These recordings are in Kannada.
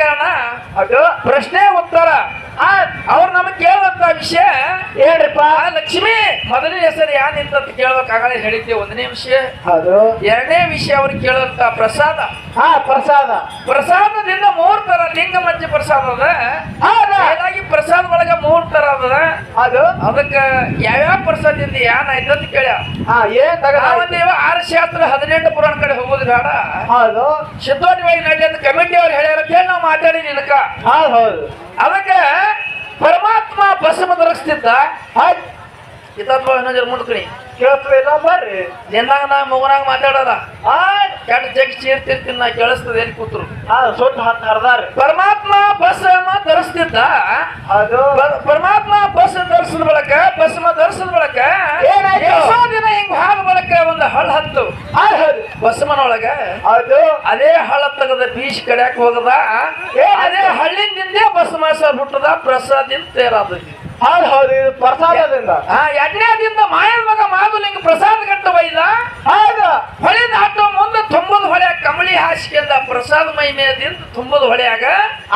ಕಾರಣ ಅದು ಪ್ರಶ್ನೆ ಉತ್ತರ ಆ ಅವ್ರು ನಮಗ್ ಕೇಳುವಂತ ವಿಷಯ ಹೇಳ್ರಿಪ್ಪ. ಆ ಲಕ್ಷ್ಮಿ ಮೊದಲನೇ ಹೆಸರು ಯಾನಿಂತ ಕೇಳ್ಬೇಕಾಗಲೇ ಹೇಳಿದ್ದೆ ಒಂದನೇ ವಿಷಯ ಹೌದು. ಎರಡನೇ ವಿಷಯ ಅವ್ರು ಕೇಳುವಂತ ಪ್ರಸಾದ. ಹಾ ಪ್ರಸಾದ. ಪ್ರಸಾದದಿಂದ ಮೂರ್ ತರ ಲಿಂಗ ಮಜ್ಜೆ ಪ್ರಸಾದ ಅದ. ಹಾಗಾಗಿ ಪ್ರಸಾದ ಒಳಗ ಮೂರ್ ತರ ಅದ. ಅದು ಅದಕ್ಕ ಯಾವ್ಯಾವ ಪ್ರಸಾದದಿಂದ ಏನಾಯ್ತು ಅಂತ ಕೇಳ. ಏನ್ ಆರು ಶಾಸ್ತ್ರ ಹದಿನೆಂಟು ಪುರಾಣ ಕಡೆ ಹೋಗೋದು ಬೇಡ. ಹೌದು. ಶುದ್ಧವಾಗಿ ನಡಿ ಅಂತ ಕಮಿಟಿ ಅವ್ರು ಹೇಳ್ಯಾರ ಅಂತ ಹೇಳಿ ನಾವು ಮಾತಾಡಿ ನಿನಕ. ಹೌದು ಹೌದು. ಅದಕ್ಕೆ ಪರಮಾತ್ಮ ಭಸ್ಮ ಧರಿಸ್ತಿದ್ದ ಇತ್ತಪ್ಪ ಇನ್ನೊಂದು ಮುಂದ್ಕಣಿ ಕೇಳ್ತದಿಲ್ಲ ಬರ್ರಿ. ನಿನ್ನಾಗ ನಾ ಮಗನಾಗ ಮಾತಾಡೋದ ಆ ಕೆಟ್ಟ ಜಗ್ ಸೇರ್ತಿರ್ತೀನಿ ನಾ ಕೇಳಿಸ್ತದೆ ಏನ್ ಕೂತ್ರು. ಹಾ ಸೊಟ್ಟು ಹತ್ತು ಹರ್ದಾರಿ ಪರಮಾತ್ಮ ಬಸ್ ಧರಿಸ್ತಿದ್ದ ಅದು. ಪರ- ಪರಮಾತ್ಮ ಬಸ್ ಧರಿಸಿದ ಬಳಕ ಬಸ್ ಧರಿಸಿದ ಬಳಕ ಏನಾಯ್ತು? ದಿನ ಹಿಂಗ್ ಹಾಲು ಬಳಕ ಒಂದು ಹಳ್ಳ ಹತ್ತು. ಹೌದು ಹೌದು. ಭಸ್ಮನೊಳಗ ಹೌದು ಅದೇ ಹಳ ತಗದ ಬೀಚ್ ಕಡ್ಯಾಕ ಹೋಗದ ಅದೇ ಹಳ್ಳಿಂದಿಂದೇ ಬಸಮಾಸ ಹುಟ್ಟದ ಪ್ರಸಾದಿಂದ ತೇರಾದೈತಿ ಹೌದು ಹೌದು ಇದು ಪ್ರಸಾದದಿಂದ ಎಣ್ಣೆದಿಂದ ಮಾಯದ ಮಗ ಮಾದುಲಿಂಗ ಪ್ರಸಾದ ಗಂಟ ಬೈದ ಹೌದು. ಹೊಳೆ ದಾಟೋ ಮುಂದೆ ತುಂಬದ ಹೊಳೆ ಕಮಳಿ ಹಾಸಿಗೆಂದ ಪ್ರಸಾದ ಮೈ ಮೇದಿಂದ ತುಂಬದ ಹೊಳೆಯಾಗ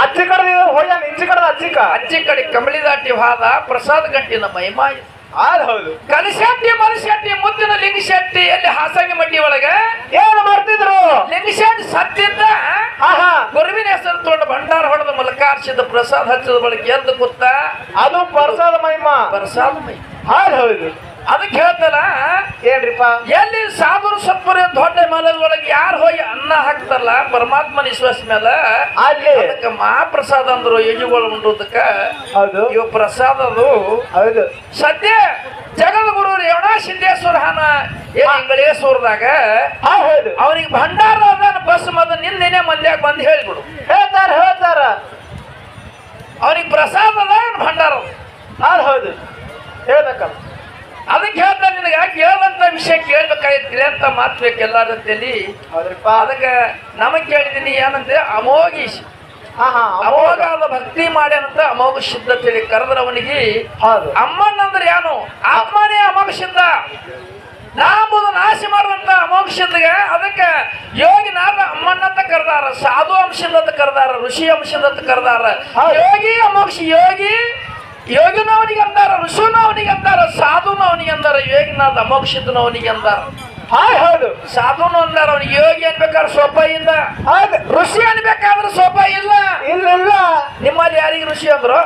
ಅಚ್ಚಿ ಕಡೆ ಹೊಳೆ ಇಂಚಿ ಕಡೆ ಅಚ್ಚಿಕ ಅಚ್ಚಿ ಕಡೆ ಕಮಳಿ ದಾಟಿ ಹಾದ ಪ್ರಸಾದ ಗಂಟಿನ ಮೈಮಾಯಿ ಹೌದು ಹೌದು. ಕಲಶೆಟ್ಟಿ ಮಲಶೆಟ್ಟಿ ಮುದ್ದಿನ ಲಿಂಗಶೆಟ್ಟಿ ಎಲ್ಲಿ ಹಾಸಂಗಿ ಮಟ್ಟಿ ಒಳಗೆ? ಏನು ಮಾಡ್ತಿದ್ರು? ಲಿಂಗಶೆಟ್ಟಿ ಸತ್ತಿದ್ದ? ಗುರುವಿನ ಹೆಸರು ತೊಗೊಂಡು ಭಂಡಾರ ಹೊಡೆದ ಮಲಕಾರ್ಸಿದ ಪ್ರಸಾದ ಹಚ್ಚಿದ ಬಳಿಕ ಎದ್ದು ಕೂತ? ಅದು ಪ್ರಸಾದ ಮಹಿಮಾ. ಪ್ರಸಾದ ಮೈ ಹೌದು. ಅದಕ್ಕೆ ಹೇಳ್ತಲ್ಲ ಏನ್ರಿಪ್ಪ? ಎಲ್ಲಿ ಸಾಧುರು ಸತ್ಪುರ ದೊಡ್ಡ ಮಲದೊಳಗೆ ಯಾರು ಹೋಗಿ ಅನ್ನ ಹಾಕ್ತಾರಲ್ಲ ಪರಮಾತ್ಮನ ವಿಶ್ವಾಸ ಮೇಲೆ ಅಲ್ಲಿ. ಅದಕ್ಕೆ ಮಹಾಪ್ರಸಾದ ಅಂದ್ರು ಯಜುಗಳು ಉಂಟುದಕ್ಕ ಹೌದು. ಇವು ಪ್ರಸಾದ ಅದು. ಹೌದು. ಸದ್ಯ ಜಗದ್ಗುರು ರೇವಣ ಸಿದ್ದೇಶ್ವರ ಹಾನ ಏನ್ ಇಂಗಳೇಶ್ವರದಾಗ ಹಾ ಹೌದು. ಅವ್ರಿಗೆ ಭಂಡಾರ ಬಸ್ ಮದ ನಿನ್ನೆನೆ ಮಂದ್ಯಾಗ ಬಂದು ಹೇಳ್ಬಿಡು. ಹೇಳ್ತಾರ ಹೇಳ್ತಾರ. ಅವ್ರಿಗೆ ಪ್ರಸಾದ ಅದ ಭಂಡಾರ ಹೌದು. ಹೇಳ್ಬೇಕಲ್ಲ. ಅದಕ್ಕೆ ಹೇಳ್ತಾ ನಿನಗೆ ಕೇಳುವಂತ ವಿಷಯ ಕೇಳ್ಬೇಕಾಗಿತ್ತು ಅಂತ ಮಾತು ಬೇಕು ಎಲ್ಲಾರ ಹೌದ್ರಿಪ್ಪ. ಅದಕ್ಕೆ ನಮಗ್ ಕೇಳಿದೀನಿ ಏನಂದ್ರೆ ಅಮೋಘೀಶ್ ಅಮೋಘ. ಅಲ್ಲ ಭಕ್ತಿ ಮಾಡ್ಯಾನಂತ ಅಮೋಘ ಶುದ್ಧ ತಿಳಿ ಕರೆದ್ರ ಅವನಿಗೆ ಅಮ್ಮನಂದ್ರೆ ಅಮ್ಮನ್ ಅಂದ್ರೆ ಏನು ಆತ್ಮನೇ ಅಮೋಘ ಶುದ್ಧ. ನಾಂಬುದು ನಾಶ ಮಾಡುವಂತ ಅಮೋಘ ಶುದ್ಧಗೆ ಅದಕ್ಕೆ ಯೋಗಿ ನಾರ ಅಮ್ಮನ್ನಂತ ಕರೆದಾರ ಸಾಧು ಅಂಶದಂತ ಕರೆದಾರ ಋಷಿ ಅಂಶದಂತ ಕರೆದಾರ. ಯೋಗಿ ಅಮೋಕ್ಷ ಯೋಗಿ ಯೋಗಿನ ಅವನಿಗೆ ಅಂದಾರ ಋಷುನವನಿಗೆ ಅಂದಾರ ಸಾಧುನವನಿಗೆ ಅಂದಾರ ಯೋಗಿನಾದ ಅಮೋಕ್ಷದನ ಅವನಿಗೆ ಅಂದಾರ ಹಾಯ್ ಹೌದು. ಸಾಧುನು ಅಂದಾರ ಅವನಿಗೆ ಯೋಗಿ ಅನ್ಬೇಕಾದ್ರೆ ಸೊಪ್ಪ ಇಲ್ಲ. ಹೌದು. ಋಷಿ ಅನ್ಬೇಕಾದ್ರೆ ಸೊಪ್ಪ ಇಲ್ಲ. ಇಲ್ಲ ಇಲ್ಲ. ನಿಮ್ಮಲ್ಲಿ ಯಾರಿಗೆ ಋಷಿ ಅಂದ್ರು?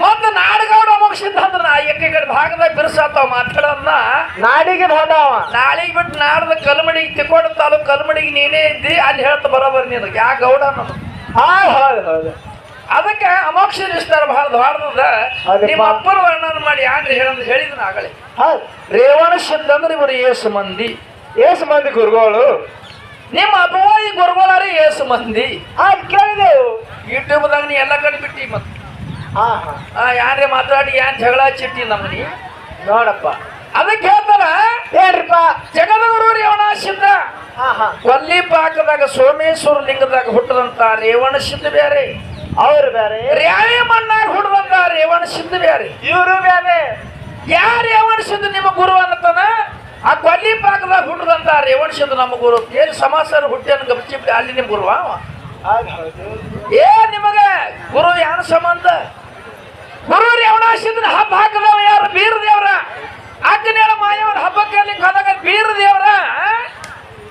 ಮತ್ತ ನಾಡಗೌಡ ಮುಗಿಸಿದ್ದ ಅಂದ್ರ ನಾ ಎಕ್ಕೆ ಕಡೆ ಭಾಗದಾಗ ಬಿರುಸಾತಾವ ಮಾತಾಡೋದನ್ನ ನಾಡಿಗೆ ಹೋದವ ನಾಳಿಗೆ ಬಿಟ್ಟು ನಾಡ್ದ ಕಲ್ಮಡಿ ತಿಕ್ಕೋಡ ತಾಲೂಕು ಕಲ್ಮಡಿಗೆ ನೀನೇ ಇದ್ದಿ ಅಲ್ಲಿ ಹೇಳ್ತಾ ಬರೋಬರ್ ನೀನು. ಯಾ ಗೌಡ ಅನ್ನೋದು. ಹಾಯ್ ಹೌದು ಹೌದು. ಅದಕ್ಕೆ ಅಮೋಕ್ಷ ಇಷ್ಟಾರ ಬಹಳ ಭಾರತದ. ನಿಮ್ಮ ಅಪ್ಪರ ವರ್ಣನ ಮಾಡಿ ಯಾನ್ರಿ ಹೇಳಂತ ಹೇಳಿದ್ನ ಆಗಲೇ. ರೇವಣ ಶಬ್ದ ಅಂದ್ರೆ ಇವರು ಏಸು ಮಂದಿ. ಏಸು ಮಂದಿ ಗುರುಗಳು. ನಿಮ್ಮ ಅಪವಾದಿ ಗುರುಗಳಾರಿ ಏಸು ಮಂದಿ. ಅದು ಕೇಳಿದೆವು. ಯೂಟ್ಯೂಬ್ದಾಗ ನೀ ಎಲ್ಲ ಕಡೆ ಬಿಟ್ಟಿ ಮತ್ತೆ ಹಾ. ಯಾರೇ ಮಾತಾಡಿ ಯಾನ್ ಜಗಳ ಚಿಟ್ಟಿ ನಮ್ಮನಿ ನೋಡಪ್ಪ. ಅದಕ್ಕೆ ಹೇಳ್ತಾರ ಏನ್ರಿಪ್ಪ ಜಗದಗುರು ರೇವಣ ಸಿದ್ಧ ಕೊಲ್ಲಿ ಪಾಕದಾಗ ಸೋಮೇಶ್ವರ ಲಿಂಗದಾಗ ಹುಟ್ಟದಂತ ರೇವಣ ಸಿದ್ಧ ಬೇರೆ. ಅವ್ರು ಬೇರೆ. ರ್ಯಾವೆ ಮಣ್ಣಾಗ ಹುಟ್ಟದಂತ ರೇವಣ ಸಿದ್ಧ ಬೇರೆ. ಇವರು ಬೇರೆ. ಯಾರ ರೇವಣ ಸಿದ್ಧ ನಿಮ್ಮ ಗುರು ಅನ್ನತಾನ? ಆ ಕೊಲ್ಲಿ ಪಾಕದಾಗ ಹುಟ್ಟದಂತ ರೇವಣ ಸಿದ್ಧ ನಮ್ಮ ಗುರು. ಏನು ಸಮಾಚಾರ ಹುಟ್ಟಿ ಅನ್ನ ಗಮನಿಸಿ ಅಲ್ಲಿ ನಿಮ್ಮ ಗುರು ಅವ. ಹೌದು ಹೌದು. ಏ ನಿಮಗೆ ಗುರು ಯಾನ ಸಂಬಂಧ? ಗುರು ರೇವಣ ಸಿದ್ಧನ ಹಬ್ಬ ಹಾಕದವ ಯಾರು? ಬೀರ ದೇವ್ರ ಅಕ್ಕನೇಳ ಮಾಯವ್ರ ಹಬ್ಬಕ್ಕೆ ಅಲ್ಲಿ ಹೋದಾಗ ಬೀರ ದೇವ್ರ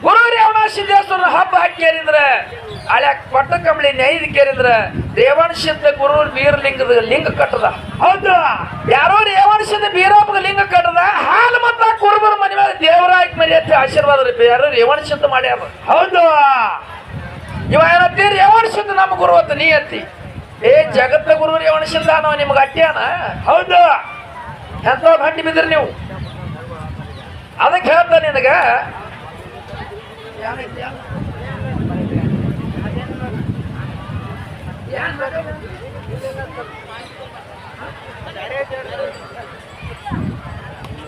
ಗುರು ರೇವಣ ದೇವಸ್ಥಾನ ಹಬ್ಬ ಹಾಕ್ಯಾರಿದ್ರ ಹಳೆ ಪಟ್ಟ ಕಂಬಳಿ ನೈದು ಕೇರಿದ್ರ ರೇವಣಶಿಂದ ಗುರು ಬೀರಲಿಂಗದ ಲಿಂಗ ಕಟ್ಟದ. ಹೌದು. ಯಾರೋ ರೇವಣಶಿಂದ ಬೀರಪ್ಪ ಬೀರಪ್ಪಗ ಲಿಂಗ ಕಟ್ಟದ ಹಾಲು ಮತ್ತ ಕುರುಬರ ಮನೆ ಮೇಲೆ ಮನೆ ಮರ್ಯಾದೆ ಆಶೀರ್ವಾದ ರೀ. ಯಾರೋ ರೇವಣಶಿಂದ ಮಾಡ್ಯಾರ. ಹೌದು. ಇವ ಏನತ್ತಿ? ರೇವಣ ಸಿದ್ಧ ನಮ್ಮ ಗುರು ಅಂತ ನೀ ಅತ್ತಿ ಏ ಜಗತ್ತ ಗುರು ರೇವಣಶಿಂದ ನಾವು ನಿಮ್ಗೆ ಅಟ್ಯಾನ ಹೌದು. ಎಂತ ಭಂಡಿ ಬಿದ್ರಿ ನೀವು. ಅದಕ್ಕೆ ಹೇಳ್ತಾ ನಿನಗ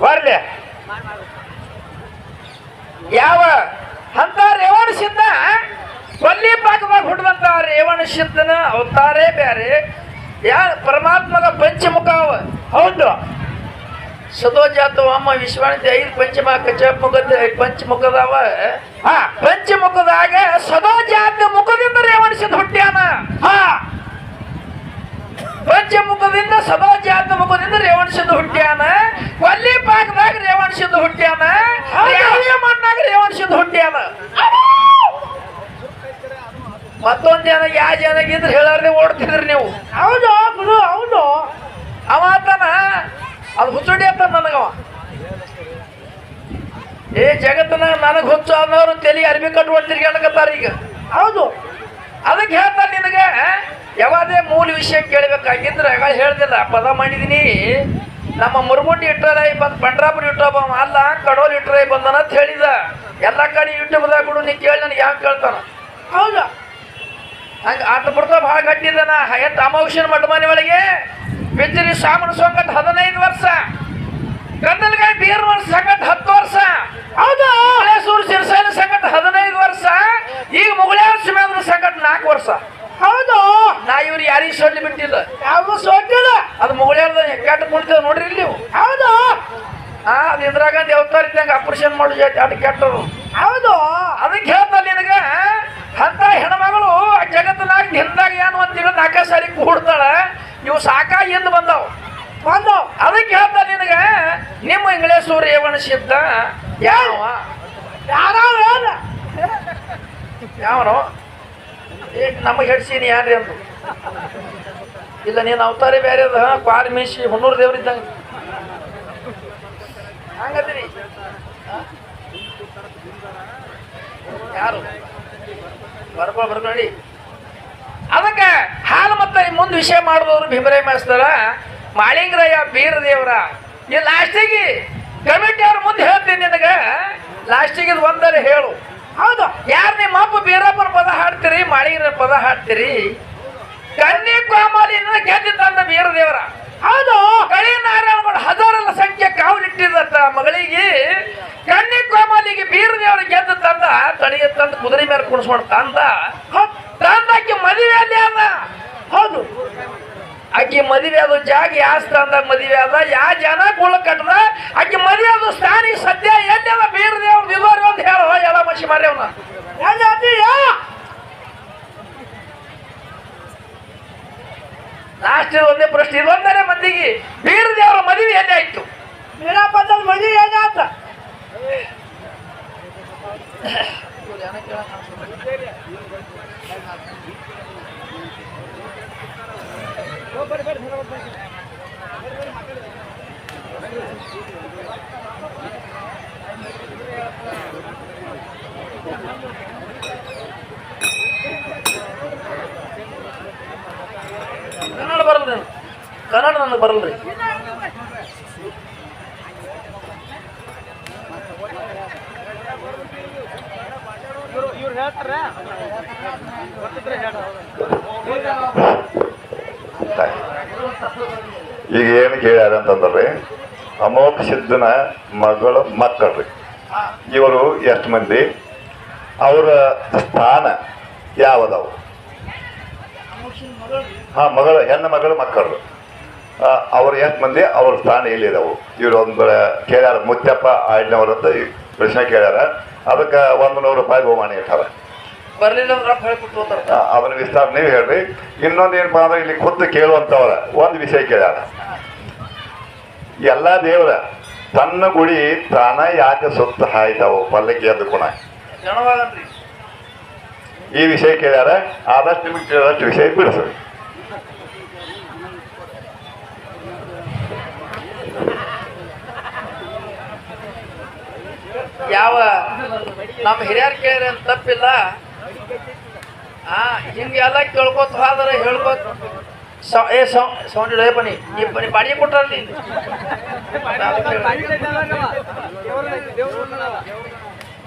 ಬರ್ಲಿ. ಯಾವ ಅಂತ ರೇವಣ ಸಿದ್ಧ? ಕೊಲ್ಲಿ ಪಾಕದಾಗ ಹುಟ್ಟದಂತ ರೇವಣ ಸಿದ್ಧನ ಅವತಾರೇ ಬೇರೆ. ಯಾ ಪರಮಾತ್ಮಗ ಪಂಚಮುಖ ಹೌದು. ಸದೋಜಾತ ವಾಮ ವಿಶ್ವಾಣಿತ ಐದು ಪಂಚಮ ಕಚ ಮುಖದ ಪಂಚಮುಖದವ. ಹಾ. ಪಂಚಮುಖದಾಗ ಸದೋಜಾತ ಮುಖದಿಂದ ರೇವಣಿಸಿದ ಹುಟ್ಟ್ಯಾನ. ಹಾ. ಪಂಚಮುಖದಿಂದ ಸದೋಜಾತ ಮುಖದಿಂದ ರೇವಣಿಸಿದ ಹುಟ್ಟ್ಯಾನ. ಕೊಲ್ಲಿ ಪಾಕದಾಗ ರೇವಣಿಸಿದ ಹುಟ್ಟ್ಯಾನ ಮಣ್ಣಾಗ ರೇವಣಿಸಿದ ಹುಟ್ಟ್ಯಾನ. ಮತ್ತೊಂದ್ ಜನ ಯಾವ ಜನಗಿದ್ರೆ ಹೇಳಾರ್ದೆ ಓಡ್ತಿದ್ರಿ ನೀವು ಹೌದು ಗುರು ಹೌದು ಅವ ಆತನ ಅದು ಹುಚ್ಚುಡಿ ಅಂತ ನನಗವ ಏ ಜಗತ್ತನ ನನಗೆ ಹುಚ್ಚು ಅನ್ನೋರು ತಲೆ ಅರ್ಬಿ ಕಟ್ಕೊಂಡು ತಿರ್ಗಾಡಕತ್ತಾರ ಈಗ. ಹೌದು. ಅದಕ್ಕೆ ಹೇಳ್ತಾರೆ ನಿನಗೆ ಯಾವುದೇ ಮೂಲ ವಿಷಯ ಕೇಳಬೇಕಾಗಿದ್ರೆ ಯಾವಾಗ ಹೇಳ್ದಿಲ್ಲ ಪದ ಮಾಡಿದೀನಿ. ನಮ್ಮ ಮುರುಗುಂಡಿ ಇಟ್ಟರೈ ಬಂದ್ ಪಂಡ್ರಾಪುರ ಯೂಟ್ಯೂಬ್ ಅಲ್ಲ, ಕಡೋಲ್ ಇಟ್ಟರ ಬಂದನ ಅಂತ ಹೇಳಿದ. ಎಲ್ಲ ಕಡೆ ಯೂಟ್ಯೂಬ್ದಾಗ ಬಿಡು, ನೀ ಕೇಳಿ ನನಗೆ ಯಾಕೆ ಕೇಳ್ತಾನ? ಹೌದ. ಹಂಗೆ ಆಟ ಬಿಡ್ತಾ ಭಾಳ ಗಟ್ಟಿದನ ಹಯತ್ ಅಮೋಕ್ಷನ್ ಮನೆ ಒಳಗೆ. ಬಿಜ್ಜರಿ ಸಾಮನ ಸೊಂಗಟ್ ಹದಿನೈದು ವರ್ಷ. ಗಂಡಲ್ಗಾಯಿ ಬೀರ್ ವರ್ಷ ಹತ್ತು ವರ್ಷ. ಹೌದು ಮಲೇಸೂರು ಸಿರಸೈನ ಸಂಗಟ ಹದಿನೈದು ವರ್ಷ ಈಗ ಮುಗುಳ್ಯಾರ ಸಿಮೇಂದ್ರ ಸಂಕಟ ನಾಲ್ಕು ವರ್ಷ. ಹೌದು. ನಾ ಇವ್ರು ಯಾರಿಗೆ ಸೊಲ್ಲಿ ಬಿಟ್ಟಿಲ್ಲ. ಯಾವ ಸೋತಿಲ್ಲ ಅದು ಮುಗುಳ್ಯಾರ್ದ ಕೆಟ್ಟ ಕುಳಿತ ನೋಡ್ರಿ ಇಲ್ಲಿ ನೀವು. ಹೌದು. ಹಾ ಅದು ಇಂದಿರಾ ಗಾಂಧಿ ಅವತಾರ ಇದ್ದಂಗೆ ಆಪರೇಷನ್ ಮಾಡೋ ಜಾತಿ ಅಟ್ ಕೆಟ್ಟರು ಹೌದು. ಅದಕ್ಕೆ ಹೇಳ್ತಾರೆ ನಿನಗೆ ಅಂತ ಹೆಣ್ಮಗಳು ಆ ಜಗತ್ತಿನಾಗ ಹಿಂದಾಗ ಏನು ಅಂತ ತಿಂಗಳು ನಾಲ್ಕೇ ಸಾರಿ ಕೂಡ್ತಾಳೆ. ಇವು ಸಾಕಾಗಿ ಎಂದು ಬಂದವು. ಬಂದು ಅದಕ್ಕೆ ಹೇಳ್ತ ನಿನಗ ನಿಮ್ಮ ಇಂಗ್ಲೇಸೂರು ರೇವಣಿಸಿದ್ದ ಯಾವ? ಯಾರು ಯಾವನು? ಈಗ ನಮಗೆ ಹೆಡ್ಸೀನಿ ಯಾರ್ರಿ ಅಂದು. ಇಲ್ಲ ನೀನು ಅವತಾರಿ ಬೇರೆ ಅದ ಪಾರ್ಮೀಶಿ ಹುಣ್ಣೂರು ದೇವ್ರಿದ್ದಂಗೆ ಹಂಗದಿರಿ. ಯಾರು? ಬರ್ಕೊ ಬರ್ಕೊಳ್ಳಿ ಅದಕ್ಕೆ ಹಾಲು ಮತ್ತೆ ಮುಂದೆ ವಿಷಯ ಮಾಡಿದವರು ಭೀಮರಾಯ ಮಾಸ್ತರ ಮಾಳಿಂಗರಾಯ ಬೀರ ದೇವರ ಈ ಲಾಸ್ಟಿಗೆ ಕಮಿಟಿ ಅವ್ರ ಮುಂದೆ ಹೇಳ್ತೀನಿ ನಿನಗೆ. ಲಾಸ್ಟಿಗೆ ಇದು ಒಂದರೆ ಹೇಳು. ಹೌದು. ಯಾರು ನಿಮ್ಮ ಅಪ್ಪ ಬೀರಪ್ಪನ ಪದ ಹಾಡ್ತೀರಿ ಮಾಳಿಂಗರ ಪದ ಹಾಡ್ತೀರಿ? ಕನ್ನಿ ಕೋಮಾಲಿಯಿಂದ ಗೆದ್ದಿದ್ದಂತ ತಂದ ಬೀರ ದೇವರ ಹೌದು. ಕಳಿ ನಾರಾಯಣಗಳು ಹಜಾರಲ್ಲ ಸಂಖ್ಯೆ ಕಾವಲಿಟ್ಟಿದತ್ತ ಮಗಳಿಗೆ ಕನ್ನಿ ಕೋಮಾಲಿಗೆ ಬೀರ ದೇವರ ಗೆದ್ದು ತಂದ ತಳಿಗೆ ತಂದು ಕುದುರೆ ಮೇಲೆ ಕುಣಿಸ್ಕೊಂಡು ತಂದ. ತಂದಕ್ಕೆ ಮದುವೆ ಅಲ್ಲಿ ಅದ ಹೌದು. ಆಕಿ ಮದುವೆ ಅದು ಜಾಗ ಯಾವ ಸ್ಥಾನದಾಗ ಮದುವೆ ಅದ ಯಾವ ಜನ ಕುಳ ಕಟ್ಟದ ಆಕೆ ಮದುವೆ ಅದು ಸ್ಥಾನ ಈಗ ಸದ್ಯ ಎಲ್ಲೆಲ್ಲ ಬೀರ ದೇವ್ರ ಅಂತ ಹೇಳೋ ಎಲ್ಲ ಮಸಿ ಮಾರ್ಯವನ ಅವನ. ಲಾಸ್ಟ್ ಒಂದೇ ಪ್ರಶ್ನೆ ಇದೊಂದರೆ ಮಂದಿಗೆ ಬೀರ ದೇವರ ಮದುವೆ ಎಲ್ಲಿ ಆಯ್ತು ಮೀರಾಪದ ಮದುವೆ ಏನಾತ ಕನ್ನಡ ಬರಲ್ರಿ. ಕನ್ನಡ ನನಗೆ ಬರಲ್ರಿ. ಇವ್ರು ಹೇಳ್ತಾರ? ಈಗ ಏನು ಕೇಳ್ಯಾರ ಅಂತಂದ್ರೆ, ಅಮೋಘ ಸಿದ್ಧನ ಮಗಳ ಮಕ್ಕಳ್ರಿ. ಇವರು ಎಷ್ಟು ಮಂದಿ? ಅವರ ಸ್ಥಾನ ಯಾವದವು? ಹಾ, ಮಗಳು, ಹೆಣ್ಣು ಮಗಳು ಮಕ್ಕಳು ಅವ್ರು ಎಷ್ಟು ಮಂದಿ? ಅವ್ರ ಸ್ಥಾನ ಎಲ್ಲಿದಾವು? ಇವರು ಒಂದು ಕೇಳ್ಯಾರ ಮುತ್ತಪ್ಪ ಆಯ್ನವ್ರಂತ ಪ್ರಶ್ನೆ ಕೇಳ್ಯಾರ. ಅದಕ್ಕೆ ಒಂದು ನೂರು ರೂಪಾಯಿ ಬಹುಮಾನ ಇಟ್ಟಾರ. ಬರ್ಲಿಲ್ಲ ಅಂದ್ರೆ ರೊಕ್ಕ ಹೇಳ್ಬಿಟ್ಟು ಅದನ್ನ ವಿಸ್ತಾರ ನೀವು ಹೇಳ್ರಿ. ಇನ್ನೊಂದು ಏನ್ ಅಂದ್ರೆ ಇಲ್ಲಿ ಖುದ್ದು ಕೇಳುವಂತವ್ರ ಒಂದು ವಿಷಯ ಕೇಳ್ಯಾರ. ಎಲ್ಲ ದೇವರ ತನ್ನ ಗುಡಿ ತಾನ ಯಾಕೆ ಸುತ್ತ ಹಾಯ್ತಾವು ಪಲ್ಲಕ್ಕಿ ಅದು ಗುಣ ಈ ವಿಷಯ ಕೇಳ್ಯಾರ ಆದಷ್ಟು ನಿಮಗೆ ಕೇಳೋಷ್ಟು ವಿಷಯ ಬಿಡಿಸ್ರಿ. ಯಾವ ನಮ್ಮ ಹಿರಿಯರ್ ಅಂತ ತಪ್ಪಿಲ್ಲ. ಆ ಹಿಂಗೆಲ್ಲ ಕೇಳ್ಕೊತ ಹೋದ್ರೆ ಹೇಳ್ಕೊತ. ಏ ಸೌಂಡ್ ಇಡೋ ಬನ್ನಿ. ಈ ಬನ್ನಿ, ಬಾಡಿಗೆ ಕೊಟ್ರಲ್ಲಿ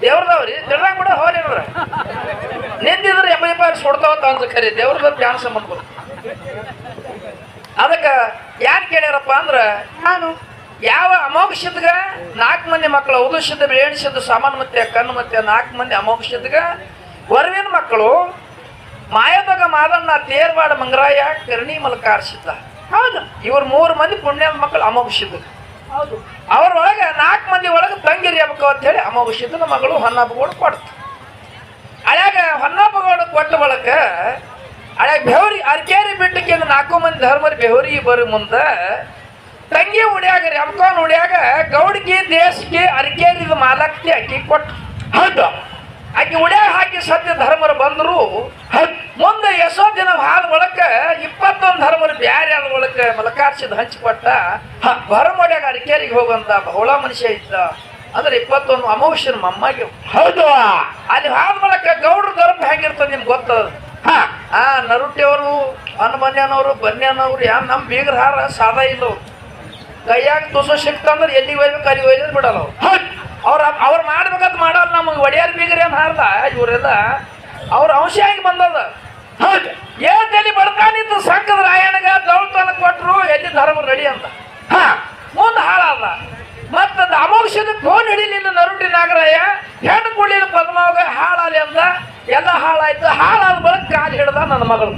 ದೇವ್ರದವ್ರಿ ತಿಳ್ದಾಗ ಕೂಡ ಹೋರಿ ಅವ್ರ ನಿಂದಿದ್ರೆ ಎಂಬೈ ರೂಪಾಯಿ ಸುಡ್ತಾವ ಅಂತ ಖರಿ ದೇವ್ರದ ಧ್ಯಾನ ಸಂಬಂಧ ಬರುತ್ತೆ ಅದಕ್ಕೆ ಯಾರು ಕೇಳ್ಯಾರಪ್ಪ ಅಂದ್ರೆ, ನಾನು. ಯಾವ ಅಮೋಕ್ಷದ್ಗ ನಾಲ್ಕು ಮಂದಿ ಮಕ್ಕಳು ಉದುಷದ ಬೇಣಿಸಿದ್ದು ಸಾಮಾನು ಮತ್ತೆ ಕಣ್ಣು ಮತ್ತೆ ನಾಲ್ಕು ಮಂದಿ ಅಮೋಕ್ಷದ್ಗ ವರವಿನ ಮಕ್ಕಳು ಮಾಯದಗ ಮಾದಣ್ಣ ತೇರ್ವಾಡ ಮಂಗರಾಯ ಕರ್ಣಿ ಮಲಕಾರಿಸಿದ್ದ. ಹೌದು. ಇವ್ರು ಮೂರು ಮಂದಿ ಪುಣ್ಯದ ಮಕ್ಕಳು ಅಮೋಕ್ಷದ ಹೌದು. ಅವ್ರೊಳಗೆ ನಾಲ್ಕು ಮಂದಿ ಒಳಗೆ ತಂಗಿರಿ ಹಬ್ಬಕ್ಕೆ ಅಂತ ಹೇಳಿ ಅಮಾವಾಸ್ಯದ ಮಗಳು ಹೊನ್ನಪ್ಪಗೋಡು ಕೊಡ್ತು. ಅಳ್ಯಾಗ ಹೊನ್ನಪ್ಪಗೋಡು ಕೊಟ್ಟ ಬಳಕ ಅಳ್ಯಾಗ ಬೆವರಿ ಅರ್ಕೇರಿ ಬಿಟ್ಟಕ್ಕೆ ನಾಲ್ಕು ಮಂದಿ ಧರ್ಮರಿ ಬೆವರಿ ಬರೋ ಮುಂದೆ ತಂಗಿ ಉಡ್ಯಾಗ ರೆಮ್ಕಾನ್ ಉಳಿಯಾಗ ಗೌಡ್ಗಿ ದೇಶಕ್ಕೆ ಅರ್ಕೇರಿದ ಮಾಲಕ್ಕೆ ಅಕ್ಕಿ ಕೊಟ್ಟು ಹೌದು. ಆಕೆ ಉಡ್ಯಾಗ ಹಾಕಿ ಸತ್ಯ ಧರ್ಮರು ಬಂದರು. ಮುಂದೆ ಎಷ್ಟೋ ದಿನ ಹಾದ ಬಳಕ ಇಪ್ಪತ್ತೊಂದು ಧರ್ಮರು ಬ್ಯಾರೆ ಆದ ಬಳಕ ಮಲಕಾರ್ಸಿದ ಹಂಚಿಕೊಟ್ಟ. ಹೊರಮೊಡ್ಯಾಗ ಅರಕೇರಿಗೆ ಹೋಗಂತ ಬಹುಳ ಮನುಷ್ಯ ಇದ್ದ. ಅಂದ್ರೆ ಇಪ್ಪತ್ತೊಂದು ಅಮಾವಾಸ್ಯನ ಮಮ್ಮಗೆ. ಹೌದು. ಅಲ್ಲಿ ಹಾದ ಬಳಕ ಗೌಡ್ರ ಧರ್ಮ ಹೆಂಗಿರ್ತದೆ ನಿಮ್ಗೆ ಗೊತ್ತದ ಹಾ. ಆ ನರುಟಿಯವರು ಹನುಮನ್ಯನವರು ಬನ್ಯನವರು ಯಾರು ನಮ್ಮ ಬೀಗ್ರಹಾರ ಸಾದಾ ಇಲ್ಲ ಅವ್ರು. ಕೈಯಾಗ ತುಸು ಸಿಕ್ತಂದ್ರೆ ಎಲ್ಲಿಗೆ ಒಯ್ಬೇಕು ಅಲ್ಲಿ ಒಯ್ದು ಬಿಡಲ್ಲ ಅವ್ರು ಅವ್ರ ಮಾಡ್ಬೇಕಂತ ಮಾಡಲ್ಲ ನಮಗೆ ಒಡೆಯರ್ ಬೀಗರಿ ಅಂತ ಹಾರ್ದ ಇವರೆಲ್ಲ ಅವ್ರ ಅಂಶ ಆಗಿ ಬಂದದ ಹೌದು. ಏನ್ ತಲೆ ಬಡ್ತಾನಿತ್ತು ಸಂಕದ ರಾಯಣಗ ದೌಲ್ತನ ಕೊಟ್ರು ಎಲ್ಲಿ ಧರ್ಮ ರೆಡಿ ಅಂತ. ಹಾ. ಮುಂದೆ ಹಾಳಾದ. ಮತ್ತೆ ಅಮೋಕ್ಷದ ಫೋನ್ ಹಿಡಿಲಿಲ್ಲ ನರುಟಿ ನಾಗರಾಯ. ಹೆಣ್ಣು ಕುಳ್ಳಿಲ್ಲ ಪದ್ಮಾವಾಗ ಹಾಳಾಲಿ ಅಂತ ಎಲ್ಲ ಹಾಳಾಯ್ತು. ಹಾಳಾದ ಬಳಿಕ ಕಾಲು ಹಿಡ್ದ ನನ್ನ ಮಗಳು.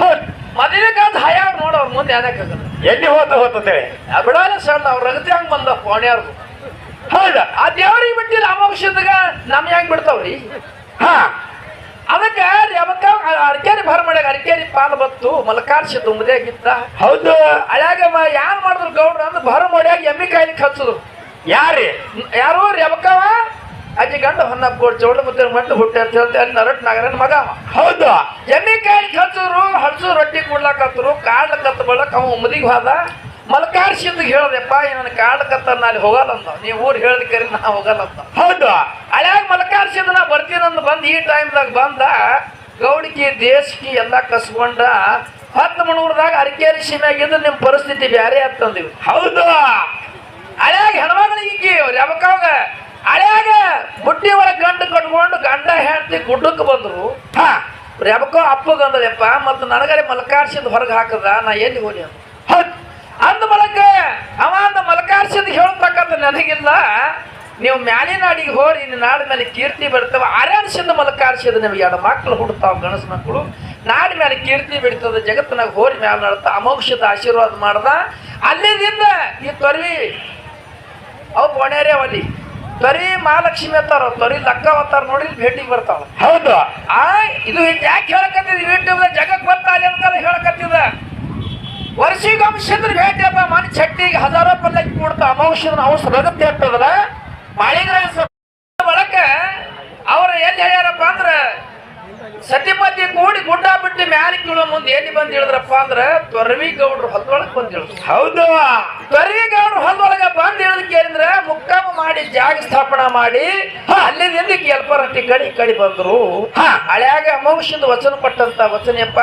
ಹೌದು. ಮದುವೆ ಕಾದ ಹಯ ನೋಡೋರು ಮುಂದೆ ಏನಕ್ಕಾಗಲ್ಲ ಎಲ್ಲಿ ಹೋತ ಹೋತಂತೇಳಿ ಬಿಡಲ್ಲ ಸಣ್ಣ ಅವ್ರ ರಗತಿ ಹಂಗ್ ಬಂದ ಫೋನ್ಯಾರ್ದು ಹೌದು. ಆ ದೇವ್ರಿಗೆ ಬಿಟ್ಟಿಲ್ಲ? ಅಮಾವಾಸ್ಯದಾಗ ನಮ್ ಹೆಂಗ್ ಬಿಡ್ತಾವ್ರಿ? ಹಾ. ಅದಕ್ಕೆ ಯಾವಕ್ಕ ಅರ್ಕೇರಿ ಭಾರ ಮಾಡ್ಯಾಗ ಅರ್ಕೇರಿ ಪಾಲು ಬತ್ತು ಮಲಕಾರ್ಸಿ ಆಗಿತ್ತ. ಹೌದು. ಅಳ್ಯಾಗ ಯಾರು ಮಾಡಿದ್ರು ಗೌಡ್ರ ಅಂದ್ರೆ ಭರಮೊಡ್ಯಾಗ ಎಮ್ಮಿ ಕಾಯಿಲಿ ಹಚ್ಚದ್ರು. ಯಾರಿ ಯಾರು ರೆಬಕವ ಅಜ್ಜಿ ಗಂಡ ಹೊನ್ನಪ್ಪ ಗೋಡ್ ಚೌಡ ಮತ್ತೆ ಮಟ್ಟು ಹುಟ್ಟಿ ಅಂತ ಹೇಳ್ತೆ ಅಲ್ಲಿ ನರಟ್ ನಾಗರನ್ ಮಗ. ಹೌದು. ಎಮ್ಮಿ ಕಾಯಿಲಿ ಹಚ್ಚದ್ರು ಹಚ್ಚು ರೊಟ್ಟಿ ಕೊಡ್ಲಾಕತ್ರು ಕಾಡ್ಲಕತ್ತ ಬಳಕ ಅವ ಮುದಿಗೆ ಹೋದ. ಮಲಕಾರ್ಸಿದ್ದು ಹೇಳ್ದೆಪ್ಪ ನನ್ನ ಕಾಡಕತ್ತ ನಾ ಅಲ್ಲಿ ಹೋಗಲ್ಲ ಅಂದ ನೀವು ಊರು ಹೇಳ್ದ ಕರಿ ನಾ ಹೋಗಲ್ಲ ಅಂತ ಹೌದು. ಹಳ್ಯಾಗ ಮಲ್ಕಾರ್ಸಿಂದ ನಾ ಬರ್ತೀನಂತ ಬಂದು ಈ ಟೈಮ್ದಾಗ ಬಂದ ಗೌಡಿಕಿ ದೇಶಕಿ ಎಲ್ಲ ಕಸ್ಕೊಂಡ ಹತ್ತು ಮಣೂರ್ದಾಗ ಅರಕೇರಿ ಸೀಮೆಯಾಗಿದ್ದು ನಿಮ್ಮ ಪರಿಸ್ಥಿತಿ ಬ್ಯಾರೆ ಆಗ್ತಂದಿವಿ. ಹೌದು. ಹಳ್ಯಾಗ ಹೆಣ್ಮಗಳಿಗೆ ಯಾವಕ್ಕಾಗ ಹಳ್ಯಾಗ ಬುಟ್ಟಿ ಒಳಗೆ ಗಂಡು ಕಟ್ಕೊಂಡು ಗಂಡ ಹೆಂಡತಿ ಗುಡ್ಡಕ್ಕೆ ಬಂದ್ರು. ಹಾ. ರೆಬಕೋ ಅಪ್ಪಗಂದದಪ್ಪ ಮತ್ತು ನನಗರೆ ಮಲಕಾರ್ಸಿದ್ ಹೊರಗೆ ಹಾಕದ ನಾ ಎಲ್ಲಿ ಹೋಗಿ ಅಂತ ಹೌದು. ಅಂದ ಬಳಕ ಅವ ಅಂದ ಮಲಕಾರ್ಸಿದ್ ಹೇಳ್ತಕ್ಕಂಥ ನನಗಿಲ್ಲ. ನೀವು ಮ್ಯಾಲಿನ ನಾಡಿಗೆ ಹೋರಿ ಇನ್ನು ನಾಡ ಮೇಲೆ ಕೀರ್ತಿ ಬರ್ತವೆ ಆರ್ಯಾಣಿಸಿದ ಮಲಕಾರ್ಸಿದ ನಿಮ್ಗೆ ಎರಡು ಮಕ್ಕಳು ಹುಡ್ತಾವ ಗಣಸ ಮಕ್ಕಳು. ನಾಡ ಮೇಲೆ ಕೀರ್ತಿ ಬಿಡ್ತದ ಜಗತ್ತಿನಾಗ ಹೋರಿ ಮ್ಯಾಲ ನಡ್ತಾ ಅಮೋಕ್ಷದ ಆಶೀರ್ವಾದ ಮಾಡ್ದ. ಅಲ್ಲಿದಿಂದ ಈ ತೊರವಿ ಅವು ಪೊಣೇರಿ ಅವಲ್ಲಿ ತೊರಿ ಮಹಾಲಕ್ಷ್ಮಿ ಅತ್ತಾರ ತೊರಿ ಲಕ್ಕ ಅವತ್ತಾರ ನೋಡಿ ಭೇಟಿಗೆ ಬರ್ತಾವ ಹೌದು. ಆ ಇದು ಯಾಕೆ ಹೇಳಕತ್ತಿದ್ ಯೂಟ್ಯೂಬ್ ಜಗಕ್ಕೆ ಅಲ್ಲಿ ಅಂತ ಹೇಳಕತ್ತಿದ ವರ್ಷಿಗೊಮ್ಮೆ ಸಿದ್ರ ಭೇಟಿ ಅಪ್ಪ ಮನೆ ಚಟ್ಟಿಗೆ ಹಜಾರೋ ಪಲ್ಲಕ್ಕಿ ಕೊಡ್ತಾ ಅಮಾವಾಸ್ಯದ ಅವಶ್ಯ ರಗತ್ತೆ ಅಂತದ್ರ ಮಾಳಿಗ್ರಾಯ ಬಳಕ ಅವ್ರ ಎಲ್ಲಿ ಹೇಳ್ಯಾರಪ್ಪ ಅಂದ್ರ ಸತಿಪತಿ ಕೂಡಿ ಗುಡ್ಡ ಬಿಟ್ಟು ಮ್ಯಾಲೆ ಕೀಳೋ ಮುಂದೆ ಎಲ್ಲಿ ಬಂದ್ ಹೇಳಿದ್ರಪ್ಪ ಅಂದ್ರ ತೊರವಿ ಗೌಡ್ರು ಹೊಲದೊಳಗೆ ಬಂದ್ ಹೇಳಿದ್ರು. ಹೌದು. ತೊರವಿ ಗೌಡ್ರು ಹೊಲದೊಳಗೆ ಬಂದ್ ಹೇಳಿದ್ ಅಂದ್ರೆ ಮುಕ್ಕಾಮ ಮಾಡಿ ಜಾಗ ಸ್ಥಾಪನಾ ಮಾಡಿ ಅಲ್ಲಿಂದ ಕೆಲ್ಪರಟ್ಟಿ ಕಡಿ ಕಡಿ ಕಡೆ ಬಂದ್ರು. ಹ. ಹಳ್ಯಾಗ ಅಮೋಕ್ಷದ ವಚನ ಪಟ್ಟಂತ ವಚನಪ್ಪ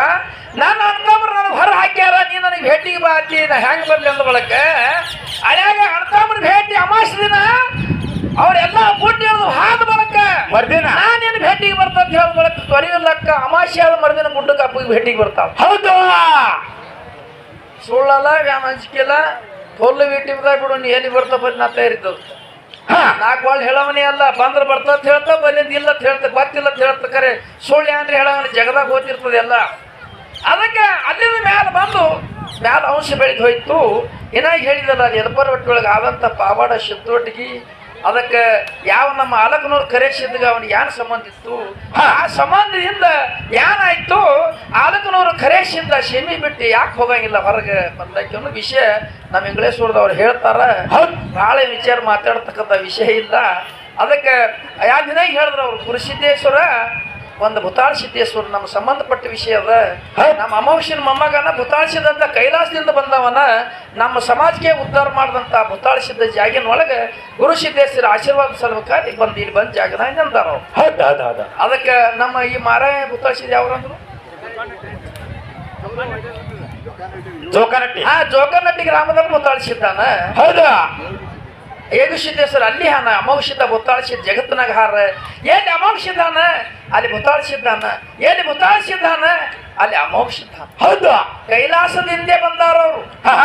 ನಾನು ನನಗೆ ಹೊರ ಹಾಕ್ಯಾರ ನೀ ನನಗೆ ಭೇಟಿಗೆ ಬಾ ಅತ್ತಿ ನಾ ಹೆಂಗ್ ಬರ್ಲಿ ಅಂದ ಬಳಕ ಅಳ್ಯಾಗ ಅಣ್ತಮ್ರ ಭೇಟಿ ಅಮಾಸ ದಿನ ಅವ್ರೆಲ್ಲ ಬುಟ್ಟಿ ಹಿಡಿದು ಹಾದ ಬಳಕ ಮರ್ದಿನ? ನಾನೇನ್ ಭೇಟಿಗೆ ಬರ್ತಂತ ಹೇಳಿದ ಬಳಕ ತೊರಿಯಲ್ಲಕ್ಕ ಅಮಾಸ್ಯ ಆದ ಮರ್ದಿನ ಗುಡ್ಡಕ್ಕೆ ಅಪ್ಪಿಗೆ ಭೇಟಿಗೆ ಬರ್ತಾವ. ಹೌದು. ಸುಳ್ಳಲ್ಲ ವ್ಯಾನ್ ಹಂಚಿಕಿಲ್ಲ ಫುಲ್ ಯೂಟ್ಯೂಬ್ದಾಗ ಬಿಡು ನೀ ಎಲ್ಲಿ ಬರ್ತಾ ನಾ ತಯಾರಿದ್ದದು ಹಾ. ನಾಲ್ಕು ಬಾಳ್ ಹೇಳವನೇ ಅಲ್ಲ ಬಂದ್ರೆ ಬರ್ತಂತ ಹೇಳ್ತಾ ಬಲ್ಲಿಂದ ಇಲ್ಲ ಅಂತ ಹೇಳ್ತಾ ಗೊತ್ತಿಲ್ಲ ಅಂತ ಹೇಳ್ತಾ ಕರೆ ಸುಳ್ಳು ಅಂದ್ರೆ ಹೇಳವನ ಜಗದಾಗ ಗೊತ್ತಿರ್ತದೆ ಎಲ್ಲ. ಅದಕ್ಕೆ ಅಲ್ಲಿಂದ ಮ್ಯಾಲ ಬಂದು ಮ್ಯಾಲ ಅಂಶ ಬೆಳೆದು ಹೋಯ್ತು. ಏನಾಗಿ ಹೇಳಿದಲ್ಲ ಒಟ್ಟೊಳಗೆ ಆದಂಥ ಪಾವಾಡ ಶಬ್ದೊಟ್ಟಿಗೆ ಅದಕ್ಕೆ ಯಾವ ನಮ್ಮ ಅಲಕನೂರು ಕರೆಸಿದ್ದಾಗ ಅವನಿಗೆ ಯಾರು ಸಂಬಂಧ ಇತ್ತು? ಆ ಸಂಬಂಧದಿಂದ ಏನಾಯ್ತು? ಆಲಕನೂರು ಕರೆಸಿದ್ದ ಶಮಿ ಬಿಟ್ಟು ಯಾಕೆ ಹೋಗಂಗಿಲ್ಲ ಹೊರಗೆ ಬಂದಕ್ಕೆ ಅನ್ನೋ ವಿಷಯ ನಮ್ಮ ಇಂಗ್ಲೇಶ್ವರದವ್ರು ಹೇಳ್ತಾರ. ಭಾಳ ವಿಚಾರ ಮಾತಾಡ್ತಕ್ಕಂಥ ವಿಷಯ ಇಲ್ಲ. ಅದಕ್ಕೆ ಯಾವ ದಿನ ಹೇಳಿದ್ರು ಅವ್ರು ಗುರುಸಿದ್ದೇಶ್ವರ ಒಂದು ಭೂತಾಳ ಸಿದ್ದೇಶ್ವರ ನಮ್ಮ ಸಂಬಂಧಪಟ್ಟ ವಿಷಯ ಅದ. ನಮ್ಮ ಅಮಾವಾಸ್ಯನ ಮೊಮ್ಮಗನ ಭೂತಾಳಿಸಿದಂಥ ಕೈಲಾಸದಿಂದ ಬಂದವನ ನಮ್ಮ ಸಮಾಜಕ್ಕೆ ಉದ್ಧಾರ ಮಾಡಿದಂಥ ಭೂತಾಳಿಸಿದ್ದ ಜಾಗಿನ ಒಳಗೆ ಗುರು ಸಿದ್ದೇಶ್ವರ ಆಶೀರ್ವಾದ ಸಲ್ಬೇಕಾಗಿ ಬಂದು ಇಲ್ಲಿ ಬಂದು ಜಾಗನ ಅಂತಾರ ಅವ್ರು. ಅದಕ್ಕೆ ನಮ್ಮ ಈ ಮಾರಾಯ ಭೂತಾಳಿಸಿದ ಯಾವ್ರಂದ್ರು ಜೋಕರಟ್ಟಿ ಹಾ ಜೋಕನಟ್ಟಿ ಗ್ರಾಮದಲ್ಲಿ ಭೂತಾಳಿಸಿದ್ದಾನ ಹೌದು? ಏದು ಸಿದ್ದೇಶ್ವರ ಅಲ್ಲಿ ಹಾನ ಅಮೋಕ್ಷಿತ ಭೂತಾಳಿಸಿದ ಜಗತ್ತಿನಾಗ ಹಾರ. ಎಲ್ಲಿ ಅಮೋಕ್ಷಿದ್ದಾನ ಅಲ್ಲಿ ಭೂತಾಳಿಸಿದ್ದಾನ ಎಲ್ಲಿ ಭೂತಾಳಿಸಿದ್ದಾನ ಅಲ್ಲಿ ಅಮೋಕ್ಷಿದ್ದಾನ ಹೌದು, ಕೈಲಾಸದಿಂದ ಬಂದಾರ ಅವರು. ಹಾ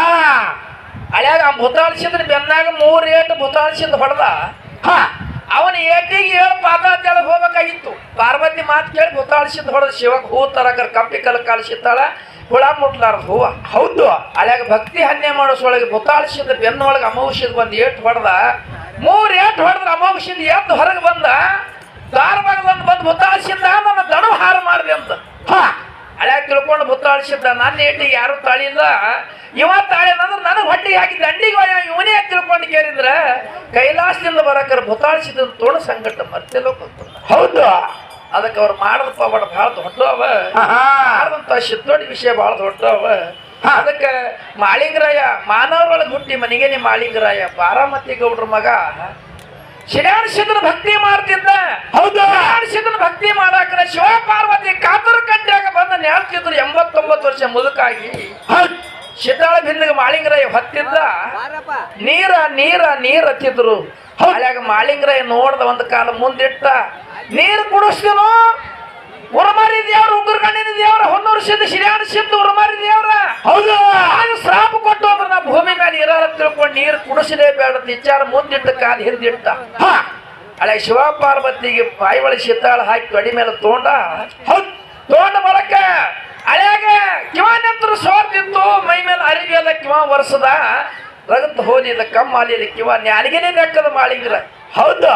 ಅಳ್ಯಾಗ ಆ ಭೂತಾಳಿಸಿದ್ರ ಬೆನ್ನಾಗ ಮೂರು ಏಟು ಬುತ್ತಾಳಿಸಿದ ಹೊಡೆದ. ಹಾ, ಅವನ ಏಟಿಗೆ ಏಳು ಪಾದ ಹೋಗ್ಬೇಕಾಗಿತ್ತು. ಪಾರ್ವತಿ ಮಾತು ಕೇಳಿ ಬುತ್ತಾಳಿಸಿದ ಹೊಡೆದ. ಶಿವಕ್ಕೆ ಹೂ ತರಕರ್ ಕಪ್ಪಿ ಕಲ್ ಕಾಳಿಸಿದ್ದಾಳ ಹುಳ ಮುಟ್ಲಾರ ಹೂವ. ಹೌದು ಅಳ್ಯಾಗ ಭಕ್ತಿ ಹನ್ಯ ಮಾಡೋಸೊಳಗೆ ಬುತ್ತಾಳಿಸಿದ ಬೆನ್ನೊಳಗೆ ಅಮೌಷದ ಬಂದು ಏಟ್ ಹೊಡೆದ. ಮೂರ್ ಏಟ್ ಹೊಡೆದ್ರ ಅಮೌಷದ ಎದ್ದು ಹೊರಗೆ ಬಂದ. ದಾರವಾಗದಂದು ಬಂದು ಬುತ್ತಾಳಿಸಿದ್ದ ನನ್ನ ದಣು ಹಾರ ಮಾಡಿದೆ ಅಂತ. ಹಳ್ಯಾಗ ತಿಳ್ಕೊಂಡು ಬುತ್ತಾಳಿಸಿದ್ದ ನನ್ನ ಏಟಿಗೆ ಯಾರು ತಾಳಿಲ್ಲ. ಇವ ತಾಳಿದಂದ್ರೆ ನನಗೆ ಹೊಟ್ಟಿಗೆ ಹಾಕಿ ದಂಡಿಗೆ ಒಯ್ಯ ಇವನೇ ತಿಳ್ಕೊಂಡು ಕೇಳಿದ್ರ, ಕೈಲಾಸದಿಂದ ಬರಕರ ಬುತ್ತಾಳಿಸಿದ ತೋಣ ಸಂಕಟ ಮತ್ತೆಲ್ಲೋ ಹೌದು. ಅದಕ್ಕೆ ಅವ್ರು ಮಾಡಿದ ಪವಾಡ ಭಾಳ ದೊಡ್ಡವ ಮಾಡಿದಂತ ಶಿತ್ತೋಡಿ ವಿಷಯ ಭಾಳ ದೊಡ್ಡವ ಅದಕ್ಕೆ ಮಾಳಿಂಗರಾಯ ಮಾನವರೊಳಗೆ ಹುಟ್ಟಿ ಮನೆಗೆ ನೀ ಮಾಳಿಂಗರಾಯ ಬಾರಾಮತಿ ಗೌಡ್ರ ಮಗ. ಶಿರಾಣಿಸಿದ್ರ ಭಕ್ತಿ ಮಾಡ್ತಿದ್ದ. ಹೌದು? ಶಿರಾಣಿಸಿದ್ರ ಭಕ್ತಿ ಮಾಡಾಕ ಶಿವ ಪಾರ್ವತಿ ಕಾತರ ಕಟ್ಟ್ಯಾಗ ಬಂದ ನ್ಯಾಳ್ತಿದ್ರು ಎಂಬತ್ತೊಂಬತ್ತು ವರ್ಷ ಮುದುಕಾಗಿ. ಶಿತಾಳ ಬಿಂದಿಗೆ ಮಾಳಿಂಗರಾಯ ಹೊತ್ತಿದ್ದ. ನೀರ ನೀರ ನೀರ್ ಹತ್ತಿದ್ರು. ಹಳ್ಯಾಗ ಮಾಳಿಂಗರಾಯ ನೋಡ್ದ ಒಂದು ಕಾಲ ಮುಂದಿಟ್ಟ. ನೀರು ಕುಡಿಸ್ತೀನೋ ಉರಮಾರಿ ದೇವ್ರ ಉಗ್ರ ಕಣ್ಣಿನ ದೇವ್ರ ಹೊನ್ನೂರು ಸಿದ್ಧ ಶ್ರೀಯಾಣ ಸಿದ್ಧ ಉರಮಾರಿ ದೇವ್ರ. ಹೌದು. ಆಗ ಶ್ರಾಪ ಕೊಟ್ಟು ಅಂದ್ರೆ ನಾ ಭೂಮಿ ಮೇಲೆ ಇರಾರ ತಿಳ್ಕೊಂಡು ನೀರು ಕುಡಿಸಲೇಬೇಡ ವಿಚಾರ ಮುಂದಿಟ್ಟ ಕಾಲು ಹಿರಿದಿಟ್ಟ. ಹಳೆ ಶಿವ ಪಾರ್ವತಿಗೆ ಬಾಯಿ ಒಳಗೆ ಶಿತ್ತಾಳ ಹಾಕಿ ತೊಡಿ ಮೇಲೆ ತೋಂಡ ಹೌದ್. ತೋಂಡ ಬಳಕ. ಹಳೆಯಾಗ ಕಿವ ನೆತ್ರ ಸೋರ್ತಿತ್ತು ಮೈ ಮೇಲೆ ಅರಿವೆಲ್ಲ ಕಿವ ವರ್ಷದ ರಗತ್ ಕಮ್ಮ ಕಮ್ಮಾಲಿದ ಕಿವ ನಾಲಿಗೆನೇ ನೆಕ್ಕದ ಮಾಳಿಂಗ್ರ. ಹೌದು?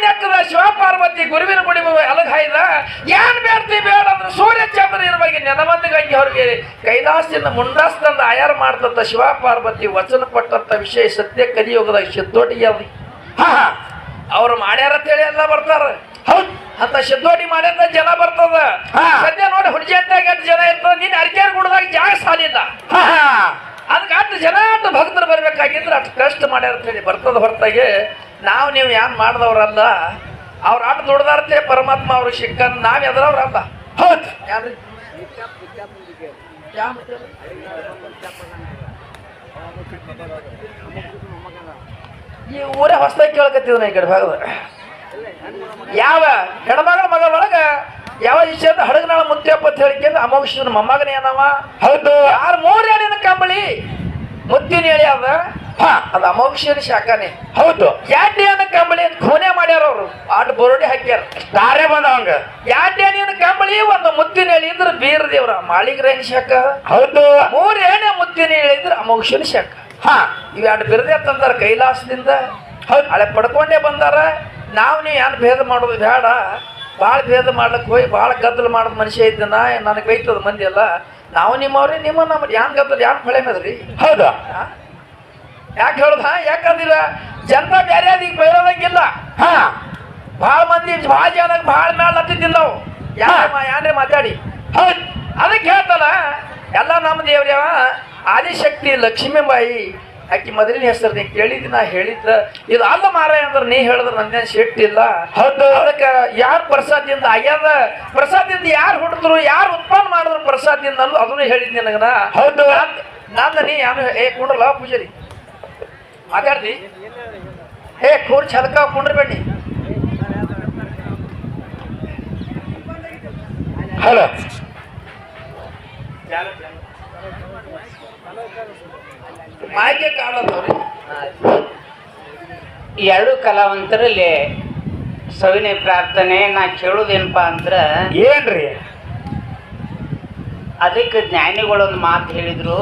ನೆಕ್ಕದ ಶಿವ ಪಾರ್ವತಿ ಗುರುವಿನ ಗುಡಿ ಅಲಗಾಯ್ದ ಏನ್ ಬೇಡ್ತಿ ಬೇಡ ಅಂದ್ರೆ ಸೂರ್ಯ ಚಂದ್ರ ಇರುವಾಗ ನೆನಮಂದ ಗಂಗೆ ಅವ್ರಿಗೆ ಕೈಲಾಸದಿಂದ ಮುಂಡಾಸ್ದಿಂದ ಆಯಾರ ಮಾಡ್ತಂತ ಶಿವ ಪಾರ್ವತಿ ವಚನ ಪಟ್ಟಂತ ವಿಷಯ ಸತ್ಯ ಕಲಿಯೋಗದಾಗ ಅವ್ರಿ ಹ ಅವ್ರು ಮಾಡ್ಯಾರ ಅಂತೇಳಿ ಎಲ್ಲ ಬರ್ತಾರ. ಹೌದ್. ಅಂತ ಸಿದ್ದೋಟಿ ಮಾಡ್ಯಂತ ಜನ ಬರ್ತದ. ಸದ್ಯ ನೋಡಿ ಹುಡುಗಿ ಅಂತ ಜನ ಇರ್ತದ ನೀನ್ ಅರ್ಕೆರ್ ಗುಡ್ದಾಗ ಜಾಗ ಸಾಲಿಲ್ಲ. ಅದಕ್ಕೆ ಅಷ್ಟು ಜನ ಅಷ್ಟು ಭಕ್ತರು ಬರ್ಬೇಕಾಗಿದ್ರೆ ಅಷ್ಟು ಕಷ್ಟ ಮಾಡ್ಯಾರ ಅಂತೇಳಿ ಬರ್ತದ ಹೊರತಾಗಿ. ನಾವು ನೀವು ಯಾರು ಮಾಡಿದವ್ರಲ್ಲ ಅವ್ರ ಆಟ ದುಡ್ದಾರ್ತೆ ಪರಮಾತ್ಮ ಅವ್ರಿಗೆ ಸಿಕ್ಕನ್ ನಾವ್ ಎದ್ರವ್ರಲ್ಲ. ಹೌದು? ಈ ಊರೇ ಹೊಸದಾಗಿ ಕೇಳಕತ್ತಿದ್ ನಾ ಈ ಕಡೆ ಭಾಗದ ಯಾವ ಹೆಣ್ಮಗಳ ಮಗಳ ಒಳಗ ಯಾವ ವಿಷಯದ ಹಡಗನಾಳ ಮುತ್ಯಪ್ಪ ಅಂತ ಹೇಳಿಕೆಂದ ಅಮೋಘನ ಮೊಮ್ಮಗನ ಏನವ ಹೌದು. ಯಾರು ಮೂರ್ ನಿನ್ನ ಕಂಬಳಿ? ಮುತ್ತಿನ ಹೇಳಿ ಅದ? ಹಾ. ಅದು ಅಮೋಘನ ಶಾಖಾನೆ. ಹೌದು. ಯಾಡ್ಯಾನ ಕಂಬಳಿ ಅಂತ ಖೂನೆ ಮಾಡ್ಯಾರ ಅವ್ರು? ಆಟ ಬೋರ್ಡಿ ಹಾಕ್ಯಾರ. ದಾರೆ ಬಂದವಂಗ. ಯಾಡ್ಯಾನಿನ ಕಂಬಳಿ? ಒಂದು ಮುತ್ತಿನ ಹೇಳಿ ಇದ್ರ ಬೀರ ದೇವ್ರ. ಮಾಳಿಗ್ರೇನ್ ಶಾಖ? ಹೌದು. ಮೂರ್ ಏನೇ ಮುತ್ತಿನ ಹೇಳಿದ್ರ ಅಮೋಕ್ಷರ ಶಾಖ. ಹಾ. ಇವೆರಡು ಬಿರದೆ ತಂದಾರ ಕೈಲಾಸದಿಂದ. ಹೌದು. ಹಳೆ ಪಡ್ಕೊಂಡೇ ಬಂದಾರ. ನಾವು ನೀವು ಏನು ಭೇದ ಮಾಡೋದು ಬೇಡ. ಭಾಳ ಭೇದ ಮಾಡ್ಲಿಕ್ಕೆ ಹೋಗಿ ಭಾಳ ಗದ್ದಲ ಮಾಡೋದು ಮನುಷ್ಯ ಇದ್ದನ ನನಗೆ ಬೈತದ ಮಂದಿ ಎಲ್ಲ. ನಾವು ನಿಮ್ಮವ್ರಿ ನಿಮ್ಮ ನಮ್ಮ ಯಾನ್ ಗದ್ದಲ್ಲಿ ಯಾನ್ ಮಳೆ ಮೇದ್ರಿ ಹೌದಾ? ಯಾಕೆ ಹೇಳುದ? ಯಾಕಂದಿರ ಜನ ಬೇರೆ ಅದಕ್ಕೆ ಬೈರೋದಂಗಿಲ್ಲ. ಹಾ. ಭಾಳ ಮಂದಿ ಭಾಳ ಜನ ಭಾಳ ಮ್ಯಾಲ ಹತ್ತಿದ್ದಿಲ್ಲ ನಾವು ಯಾರ ಯಾನ್ರೆ ಮಾತಾಡಿ. ಹೌದು. ಅದಕ್ಕೆ ಹೇಳ್ತಲ್ಲ ಎಲ್ಲ ನಮ್ಮ ದೇವ್ರ್ಯವ ಆದಿಶಕ್ತಿ ಲಕ್ಷ್ಮೀಬಾಯಿ ಆಕಿ ಮೊದಲಿನ ಹೆಸರು ನೀ ಕೇಳಿದ್ ನಾ ಹೇಳಿದ್ರ ಇದು ಅಲ್ಲ ಮಾರಾಯ ಅಂದ್ರೆ ನೀ ಹೇಳಿದ್ರೆ ನಂದೇನು ಶೆಟ್ಟಿಲ್ಲ ಹೌದು. ಅದಕ್ಕೆ ಯಾರು ಪ್ರಸಾದದಿಂದ ಆಗ್ಯಾದ? ಪ್ರಸಾದದಿಂದ ಯಾರು ಹುಟ್ಟಿದ್ರು ಯಾರು ಉತ್ಪನ್ನ ಮಾಡಿದ್ರು ಪ್ರಸಾದದಿಂದ ಅದನ್ನು ಹೇಳಿದ್ ನಿನಗನ. ಹೌದು. ನಂದ ನೀ ಯಾರು ಏ ಕುಂಡ್ರಲ್ಲ ಪೂಜಾರಿ. ಮಾತಾಡ್ತಿ. ಏ ಕೂರ್ ಛಲಕ ಕುಂಡ್ರಬೇಡಿ ಹಲೋ. ಮಾಯ್ಕೆ ಕಾಣದವ್ರಿ ಎರಡು ಕಲಾವಂತರಲ್ಲಿ ಸವಿನಯ ಪ್ರಾರ್ಥನೆ ನಾ ಕೇಳೋದೇನಪ್ಪ ಅಂದ್ರೆ ಏನ್ರಿ? ಅದಕ್ಕೆ ಜ್ಞಾನಿಗಳೊಂದು ಮಾತು ಹೇಳಿದ್ರು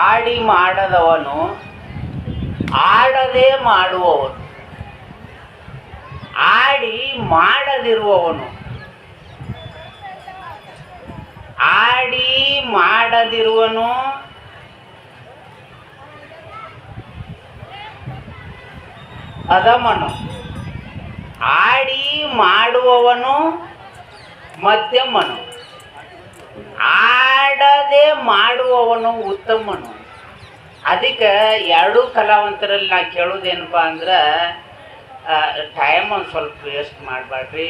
ಆಡಿ ಮಾಡದವನು ಆಡದೆ ಮಾಡುವವನು. ಆಡಿ ಮಾಡದಿರುವವನು. ಆಡಿ ಮಾಡದಿರುವನು ಅಧಮನು ಆಡಿ ಮಾಡುವವನು ಮಧ್ಯಮನು ಆಡದೆ ಮಾಡುವವನು ಉತ್ತಮನು ಅದಕ್ಕೆ ಎರಡೂ ಕಲಾವಂತರಲ್ಲಿ ನಾ ಕೇಳೋದೇನಪ್ಪ ಅಂದ್ರೆ ಟೈಮ್ ಒಂದು ಸ್ವಲ್ಪ ವೇಸ್ಟ್ ಮಾಡಬೇಡ್ರಿ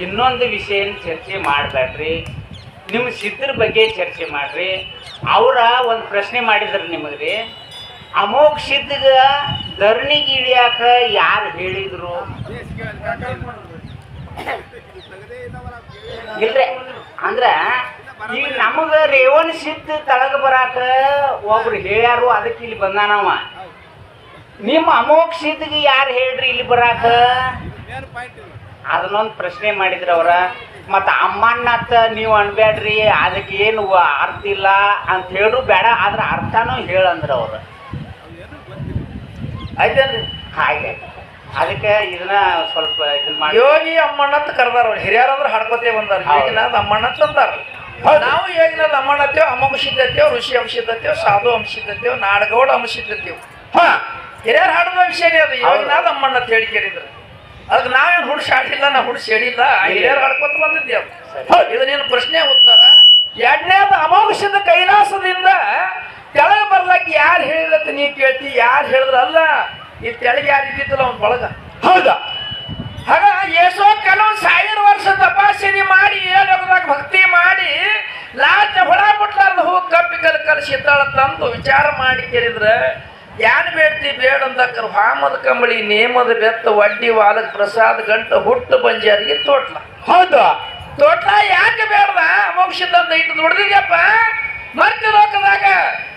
ಇನ್ನೊಂದು ವಿಷಯನ ಚರ್ಚೆ ಮಾಡಬೇಡ್ರಿ ನಿಮ್ಮ ಸಿದ್ಧರ ಬಗ್ಗೆ ಚರ್ಚೆ ಮಾಡ್ರಿ. ಅವರ ಒಂದು ಪ್ರಶ್ನೆ ಮಾಡಿದ್ರು ನಿಮಗೆ ರೀ ಅಮೋಘ ಸಿದ್ಧಗ ಇಳಿಯಾಕ ಯಾರು ಹೇಳಿದ್ರು? ಇಲ್ರಿ, ಅಂದ್ರ ಈ ನಮಗ ರೇವಣ ಸಿದ್ಧ ತಳಗ ಬರಾಕ ಒಬ್ರು ಹೇಳ್ಯಾರು ಅದಕ್ಕೆ ಇಲ್ಲಿ ಬಂದಾನವ ನಿಮ್ಮ ಅಮೋಘ ಯಾರು ಹೇಳ್ರಿ ಇಲ್ಲಿ ಬರಾಕ? ಅದನ್ನೊಂದು ಪ್ರಶ್ನೆ ಮಾಡಿದ್ರ ಅವ್ರ. ಮತ್ತು ಅಮ್ಮಣ್ಣತ್ತ ನೀವು ಅನ್ಬೇಡ್ರಿ ಅದಕ್ಕೆ ಏನು ಅರ್ಥ ಇಲ್ಲ ಅಂತ ಹೇಳು, ಬೇಡ, ಆದ್ರೆ ಅರ್ಥನೂ ಹೇಳಂದ್ರ ಅವ್ರು. ಆಯ್ತೇನ್ರಿ? ಹಾಗೆ. ಅದಕ್ಕೆ ಇದನ್ನ ಸ್ವಲ್ಪ ಇದನ್ನ ಮಾಡಿ. ಯೋಗಿ ಅಮ್ಮಣ್ಣ ಅಂತ ಕರ್ದಾರ ಅವ್ರು. ಹಿರಿಯರು ಅಂದ್ರೆ ಹಾಡ್ಕೋತೇ ಬಂದಾರ. ಅಮ್ಮಣ್ಣ ಅಂತ ಅಂದಾರ. ನಾವು ಯೋಗಿನಾಥ್ ಅಮ್ಮಣ್ಣ ಅಂತೇವ್ ಅಮಂಶಿದ್ದೇವ್ ಋಷಿ ಅಂಶಿದ್ದೇವ್ ಸಾಧು ಅಂಶಿದ್ದೇವ್ ನಾಡಗೌಡ ಅಂಶಿದ್ದೇವ್ ಹಾ. ಹಿರಿಯರ್ ಹಾಡದ ವಿಷಯನೇ ಅದು. ಯೋಗಿನಾಥ್ ಅಮ್ಮಣ್ಣ ಅಂತ ಹೇಳಿ ಕೇಳಿದ್ರು. ಅದಕ್ಕೆ ನಾವೇನು ಹುಡ್ಸ್ ಆಡಿಲ್ಲ ನಾ ಹುಡ್ಸ್ ಹೇಳಿಲ್ಲ ಹಿರಿಯರು ಹಾಡ್ಕೊತ ಬಂದಿದ್ದೆ ಅದು ಇದನ್ನೇನು ನಿನ್ನ ಪ್ರಶ್ನೆ ಉತ್ತರ. ಎರಡನೇದು ಅಮೋಘದ ಕೈಲಾಸದಿಂದ ತೆಳಗೆ ಬರ್ಲಕ್ ಯಾರು ಹೇಳಿರತ್ತ ನೀ ಕೇಳ್ತಿ ಯಾರು ಹೇಳಿದ್ರಲ್ಲ ಈ ತೆಳಗ ಯಾರು ಇದ್ದಿತ್ತಲ್ಲ ಅವ್ನ ಬಳಗ ಹೌದಾ? ಹಾಗ ಎಷ್ಟೋ ಕೆಲವು ಸಾವಿರ ವರ್ಷ ತಪಾಸಣೆ ಮಾಡಿ ಏನಾಗ ಭಕ್ತಿ ಮಾಡಿ ಲಾಸ್ಟ್ ಹೊಳ ಬಿಟ್ಲಾರ್ದ ಹೂ ಕಪ್ಪಿ ಕಲ್ ಕಲಸಿದ್ದಾಳ ತಂದು ವಿಚಾರ ಮಾಡಿ ಕೇಳಿದ್ರ ಯಾನ್ ಬೇಡ್ತಿ ಬೇಡ ಅಂದಕ್ಕರ್ ಹಾಮದ ಕಂಬಳಿ ನೇಮದ ಬೆತ್ತ ವಡ್ಡಿ ವಾಲಕ್ ಪ್ರಸಾದ ಗಂಟ ಹುಟ್ಟು ಬಂಜಾರಿಗೆ ತೋಟ್ಲ. ಹೌದಾ? ತೋಟ್ಲ ಯಾಕೆ ಬೇಡದ? ಮೋಕ್ಷದಂತ ಇಟ್ಟು ದುಡ್ದಿದ್ಯಪ್ಪ. ಮತ್ತೆ ಲೋಕದಾಗ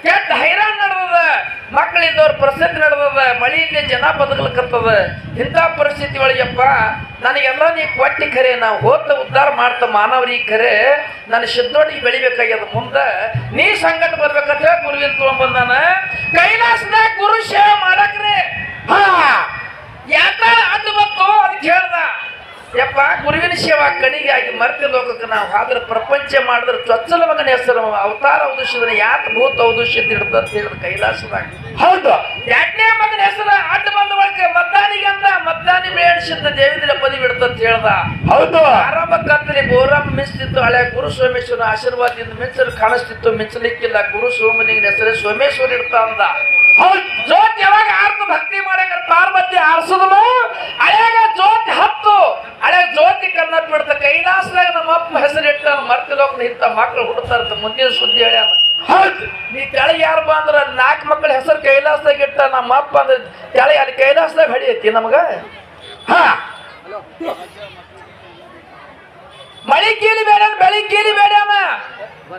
ಕೆಟ್ಟ ಹೈರಾಣ ನಡೆದದ, ಮಕ್ಕಳಿದ್ದವ್ರ ಪರಿಸ್ಥಿತಿ ನಡೆದದ ಮಳೆಯಿಂದ ಜನ ಬದುಕಲ್ಕತ್ತದ ಇಂಥ ಪರಿಸ್ಥಿತಿ ಒಳಗೆಪ್ಪ ನನಗೆಲ್ಲ ನೀ ಕೊಟ್ಟಿ ಖರೆ ನಾವು ಹೋತ ಉದ್ಧಾರ ಮಾಡ್ತ ಮಾನವರಿಗೆ ಖರೆ ನನ್ನ ಶುದ್ಧೋಟಿಗೆ ಬೆಳಿಬೇಕಾಗ್ಯದ ಮುಂದೆ, ನೀ ಸಂಕಟ ಬರ್ಬೇಕಂತ ಹೇಳಿ ಗುರುವಿನ ತೊಗೊಂಡ್ಬಂದಾನ ಕೈಲಾಸದ ಗುರು ಸೇವೆ ಮಾಡಕ್ರೆ. ಹಾ, ಯಾಕ ಅದು ಬಂತು ಅದಕ್ಕೆ ಹೇಳ್ದ ಯಪ್ಪ ಗುರುವಿನ ಸೇವಾ ಕಣಿಗಾಗಿ ಆಗಿ ಮರ್ತಿ ಲೋಕಕ್ಕೆ ನಾವು ಆದ್ರೆ ಪ್ರಪಂಚ ಮಾಡಿದ್ರೆ ಚೊಚ್ಚಲ ಮಗನ ಹೆಸರು ಅವತಾರ ಔದುಷ್ಯದ ಯಾತ ಭೂತ ಔದುಷ್ಯ ಇರ್ತ ಅಂತ ಹೇಳಿದ ಕೈಲಾಸದಾಗ. ಹೌದು. ಎರಡನೇ ಮಗನ ಹೆಸರು ಅಡ್ಡ ಬಂದ ಒಳಗೆ ಮದ್ದಾನಿಗೆ ಅಂತ ಮದ್ದಾನಿ ಮೇಡಿಸಿದ್ದ ದೇವಿದ್ರ ಪದಿ ಬಿಡ್ತಂತ ಹೇಳ್ದ. ಹೌದು. ಆರಂಭ ಕತ್ತಲಿ ಬೋರಂ ಮಿಂಚ್ತಿತ್ತು ಹಳೆ ಗುರು ಸೋಮೇಶ್ವರ ಆಶೀರ್ವಾದದಿಂದ ಮಿಂಚಲು ಕಾಣಿಸ್ತಿತ್ತು ಮಿಂಚಲಿಕ್ಕಿಲ್ಲ ಗುರು ಸೋಮನಿಗೆ ಹೆಸರೇ ಸೋಮೇಶ್ವರ ಇಡ್ತಾ ಅಂದ. ಹೌದು. ಜೋತ್ ಯಾವಾಗ ಆರ್ತು ಭಕ್ತಿ ಮಾಡಕ ಪಾರ್ವತಿ ಆರಿಸಿದ್ಲು ಅಳೆಯಾಗ ಜ್ಯೋತಿ ಹತ್ತು. ಹಳೆ ಜ್ಯೋತಿ ಕನ್ನ ಬಿಡ್ತ ಕೈಲಾಸದಾಗ ನಮ್ಮ ಅಪ್ಪ ಹೆಸರಿಟ್ಟ ಮರ್ತಿ ಲೋಕನ ಇಂಥ ಮಕ್ಕಳು ಹುಡ್ತಾರ ಮುಂದಿನ ಸುದ್ದಿ ಹೇಳ್ಯಾನ ಹೌದು. ನೀ ಕೆಳಗೆ ಯಾರು ಬಂದ್ರ ನಾಲ್ಕು ಮಕ್ಕಳ ಹೆಸರು ಕೈಲಾಸದಾಗ ಇಟ್ಟ ನಮ್ಮ ಅಪ್ಪ ಅಂದ್ರೆ ಕೆಳಗೆ ಅಲ್ಲಿ ಕೈಲಾಸದಾಗ ಹಡಿಯೈತಿ ನಮಗ? ಹಾ. ಮಳಿ ಕೀಲಿ ಬೇಡ ಬೆಳಿ ಕೀಲಿ ಬೇಡಾನ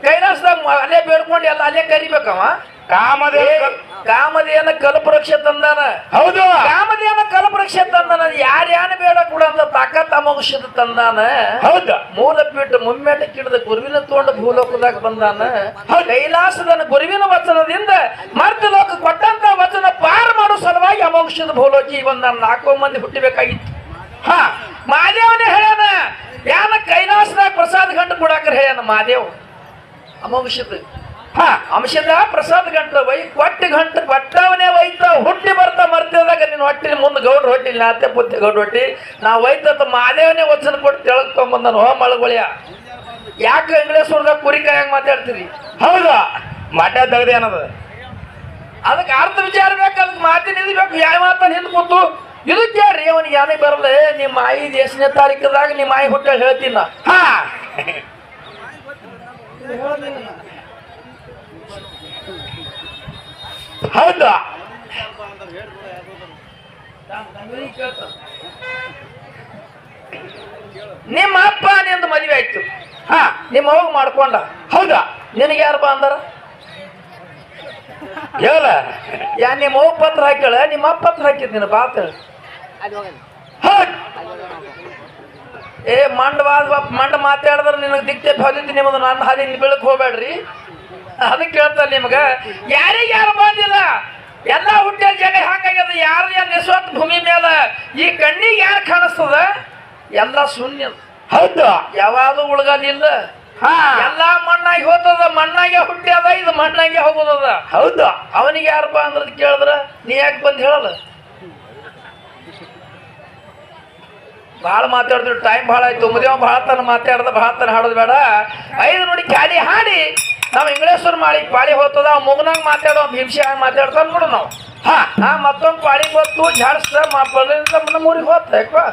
ಕೈಲಾಸದಾಗ ಅಲ್ಲೇ ಬೇಡ್ಕೊಂಡು ಎಲ್ಲ ಅಲ್ಲೇ ಕರಿಬೇಕವ. ಕಾಮದೇವ ಕಾಮದೇನ ಕಲ್ಪವೃಕ್ಷ ತಂದಾನ. ಹೌದು. ಕಾಮದೇನ ಕಲ್ಪವೃಕ್ಷ ತಂದಾನ. ಯಾರ್ಯಾನ ಬೇಡ ಕೂಡ ಅಂತ ತಾಕತ್ ತಮಗುಷದ ತಂದಾನ. ಹೌದು. ಮೂಲ ಪೀಠ ಮುಮ್ಮೆಟ ಕಿಡದ ಗುರುವಿನ ತೋಂಡ ಭೂಲೋಕದಾಗ ಬಂದಾನ. ಕೈಲಾಸದನ ಗುರುವಿನ ವಚನದಿಂದ ಮರ್ತ ಲೋಕ ಕೊಟ್ಟಂತ ವಚನ ಪಾರ ಮಾಡೋ ಸಲುವಾಗಿ ಅಮೋಕ್ಷದ ಭೂಲೋಕಿ ಬಂದಾನ. ನಾಲ್ಕು ಮಂದಿ ಹುಟ್ಟಬೇಕಾಗಿತ್ತು. ಹಾ. ಮಾದೇವನೇ ಹೇಳ್ಯಾನ. ಯಾನ ಕೈಲಾಸದಾಗ ಪ್ರಸಾದ ಗಂಟು ಕೊಡಾಕ್ರ ಹೇಳ್ಯಾನ ಮಾದೇವ್. ಅಮೋಘದ ಹಾ ಅಂಶದ ಪ್ರಸಾದ ಗಂಟ ವೈ ಕೊಟ್ಟ ಗಂಟ ಕೊಟ್ಟವನೇ ವೈತ ಹುಟ್ಟಿ ಬರ್ತಾ ಮರ್ತಿದಾಗ ನಿನ್ನ ಹೊಟ್ಟಿ ಮುಂದೆ ಗೌಡ್ರ ಹೊಟ್ಟಿಲ್ಲ ಅತ್ತೆ ಪುತ್ತಿ ಗೌಡ್ರ ಹೊಟ್ಟಿ. ನಾ ಒಯ್ತ ಮಾದೇವನೇ ವಚನ ಕೊಟ್ಟು ತಿಳ್ಕೊಂಬಂದನು ಹೋ ಮಳಗೊಳಿಯ. ಯಾಕೆ ಇಂಗ್ಲೇಶ್ವರದಾಗ ಕುರಿ ಕಾಯಂಗ್ ಮಾತಾಡ್ತೀರಿ? ಹೌದಾ? ಮಠ ತೆಗ್ದೆ ಅನ್ನೋದು ಅದಕ್ಕೆ ಅರ್ಥ ವಿಚಾರ ಬೇಕು ಅದಕ್ಕೆ ಮಾತಿನ ಇದ್ಬೇಕು ಯಾವ ಮಾತನ್ನು ಹಿಂದೆ ಕೂತು ಇದು ಕೇಳ್ರಿ ಅವನಿಗೆ ಯಾನೇ ಬರಲ್ಲ ನಿಮ್ಮ ಮಾಯಿ ಎಷ್ಟನೇ ತಾರೀಕದಾಗ ನಿಮ್ಮ ಮಾಯಿ ಹುಟ್ಟ ಹೇಳ್ತೀನಿ ನಾ. ಹಾ. ಹೌದಾ? ನಿಮ್ಮ ಅಪ್ಪ ನಿಂದು ಮದುವೆ ಆಯ್ತು. ಹಾ. ನಿಮ್ಮ ಹೋಗಿ ಮಾಡ್ಕೊಂಡ. ಹೌದಾ? ನಿನಗೆ ಯಾರಪ್ಪ ಬಾ ಅಂದಾರ? ಹೇಳ. ಯಾ ನಿಮ್ಮ ಅವ್ವ ಪತ್ರ ಹಾಕ್ಯಾಳ? ನಿಮ್ಮ ಅಪ್ಪ ಪತ್ರ ಹಾಕಿದ್ ನಿನ್ನ ಬಾತ ಏ ಏ ಮಂಡವಾದ ಮಂಡ ಮಾತಾಡಿದ್ರೆ ನಿನಗೆ ದಿಕ್ತೆ ಫಲಿತ ನಿಮ್ಮದು ನನ್ನ ಹಾದಿ ಬೆಳಕ್ ಹೋಗ್ಬೇಡ್ರಿ. ಅದಕ್ಕೆ ಕೇಳ್ತಾರೆ ನಿಮ್ಗೆ. ಯಾರಿಗೆ ಯಾರು ಬಂದಿಲ್ಲ ಎಲ್ಲ ಹುಟ್ಟಿದ ಜನ ಹಾಕಾಗ್ಯದ ಯಾರು ಏನು ನಿಸ್ವಂತ ಭೂಮಿ ಮೇಲೆ? ಈ ಕಣ್ಣಿಗೆ ಯಾರು ಕಾಣಿಸ್ತದ? ಎಲ್ಲ ಶೂನ್ಯ ಹೌದು. ಯಾವಾಗ ಉಳ್ಗಲಿಲ್ಲ ಹಾ. ಎಲ್ಲ ಮಣ್ಣಾಗಿ ಹೋತದ ಮಣ್ಣಾಗೆ ಹುಟ್ಟ್ಯದ ಇದು ಮಣ್ಣಾಗೆ ಹೋಗೋದದ ಹೌದು. ಅವನಿಗೆ ಯಾರಪ್ಪ ಅಂದ್ರದ್ ಕೇಳಿದ್ರ? ನೀ ಯಾಕೆ ಬಂದು ಹೇಳಲ್ಲ? ಭಾಳ ಮಾತಾಡಿದ್ರು ಟೈಮ್ ಭಾಳ ಆಯ್ತು. ಮುದ್ಯವ ಭಾಳ ತನ ಮಾತಾಡ್ದ ಭಾಳ ತನ ಹಾಡೋದು ಬೇಡ. ಐದು ನೋಡಿ ಖಾಲಿ ಹಾಡಿ. ನಾವು ಇಂಗ್ಲೇಶ್ವರ ಮಾಡಿ ಪಾಳಿ ಹೋಗ್ತದ ಅವ್ ಮುಗನಾಗ ಮಾತಾಡೋ ಭೀಮ್ಸಿ ಹಂಗೆ ಮಾತಾಡ್ತಾ ನೋಡು ನಾವು. ಹಾ. ಹಾ ಮತ್ತೊಂದು ಪಾಳಿ ಹೊತ್ತು ಜಾಡಿಸ್ದ ಮಾ ಊರಿಗೆ ಹೋಗ್ತಾ